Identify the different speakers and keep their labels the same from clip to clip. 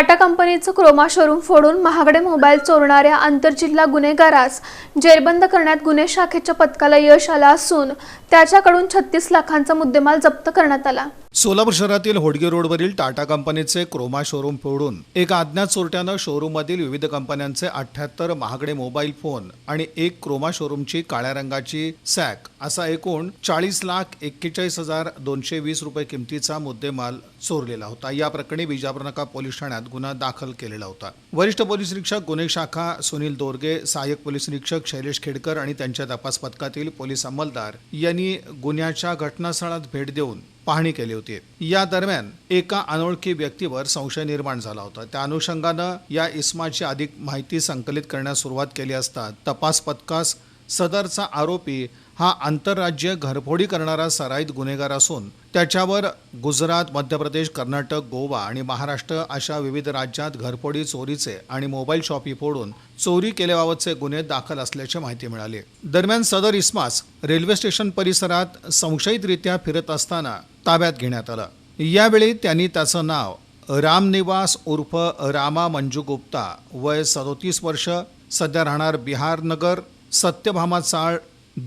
Speaker 1: टाटा कंपनीचं Croma showroom फोडून महागडे मोबाईल चोरणाऱ्या आंतरजिल्हा गुन्हेगारास जेरबंद करण्यात गुन्हे शाखेच्या पथकाला यश आलं असून त्याच्याकडून छत्तीस लाखांचा मुद्देमाल जप्त करण्यात आला.
Speaker 2: सोलापूर शहरातील होडगे रोडवरील टाटा कंपनीचे क्रोमा शोरूम फोडून एका अज्ञात चोरट्यानं शोरूममधील विविध कंपन्यांचे अठ्ठ्याहत्तर महागडे मोबाईल फोन आणि एक क्रोमा शोरूमची काळ्या रंगाची सॅक असा एकूण चाळीस लाख एक्केचाळीस हजार दोनशे वीस रुपये किमतीचा मुद्देमाल चोरलेला होता. या प्रकरणी विजापूर नका पोलीस ठाण्यात गुन्हा दाखल केलेला होता. वरिष्ठ पोलीस निरीक्षक गुन्हे शाखा सुनील दोरगे सहाय्यक पोलीस निरीक्षक शैलेश खेडकर आणि त्यांच्या तपास पथकातील पोलीस अंमलदार यांनी गुन्ह्याच्या घटनास्थळात भेट देऊन पाहणी केली होती. या दरम्यान एका अनोळखी व्यक्तीवर संशय निर्माण झाला होता. त्या अनुषंगानं या इस्माची अधिक माहिती संकलित करण्यास सुरुवात केली असता तपास पथकास सदरचा आरोपी हा आंतरराज्य घरफोडी करणारा सराईत गुन्हेगार असून त्याच्यावर गुजरात मध्य प्रदेश कर्नाटक गोवा आणि महाराष्ट्र अशा विविध राज्यात घरफोडी चोरीचे आणि मोबाईल शॉपी फोडून चोरी केल्याबाबतचे गुन्हे दाखल असल्याची माहिती मिळाली. दरम्यान सदर इस्मास रेल्वे स्टेशन परिसरात संशयितरित्या फिरत असताना ताब्यात घेण्यात आलं. यावेळी त्यांनी त्याचं नाव रामनिवास उर्फ रामा मंजू गुप्ता वय सदोतीस वर्ष सध्या राहणार बिहारनगर सत्यभामा चाळ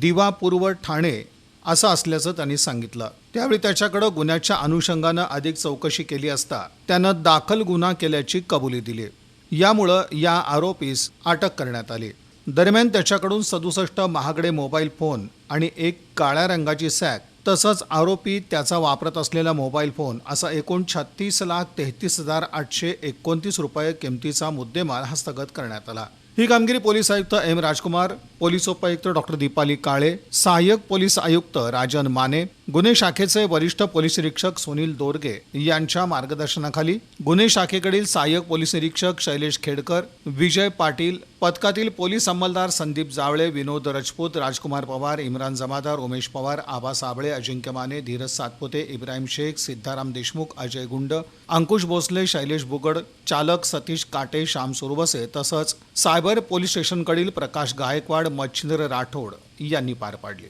Speaker 2: दिवा पूर्व ठाणे असं असल्याचं त्यांनी सांगितलं. त्यावेळी त्याच्याकडं गुन्ह्याच्या अनुषंगानं अधिक चौकशी केली असता त्यानं दाखल गुन्हा केल्याची कबुली दिली. यामुळं या आरोपीस अटक करण्यात आली. दरम्यान त्याच्याकडून सदुसष्ट महागडे मोबाईल फोन आणि एक काळ्या रंगाची सॅक तसंच आरोपी त्याचा वापरत असलेला मोबाईल फोन असा एकूण छत्तीस लाख तेहतीस हजार आठशे एकोणतीस रुपये किमतीचा मुद्देमाल हस्तगत करण्यात आला. ही कामगिरी पोलीस आयुक्त एम राजकुमार पोलीस उपायुक्त डॉक्टर दीपाली काळे सहाय्यक पोलीस आयुक्त राजन माने गुन्हे शाखेचे वरिष्ठ पोलीस निरीक्षक सुनील दोरगे यांच्या मार्गदर्शनाखाली गुन्हे शाखेकडील सहाय्यक पोलीस निरीक्षक शैलेश खेडकर विजय पाटील पथकातील पोलीस अंमलदार संदीप जावळे विनोद राजपूत राजकुमार पवार इम्रान जमादार उमेश पवार आबा साबळे अजिंक्य माने धीरज सातपुते इब्राहिम शेख सिद्धाराम देशमुख अजय गुंड अंकुश भोसले शैलेश बुगड चालक सतीश काटे श्याम सुरवसे तसंच सायबर पोलीस स्टेशनकडील प्रकाश गायकवाड मच्छिंद्र राठोड यांनी पार पाडली.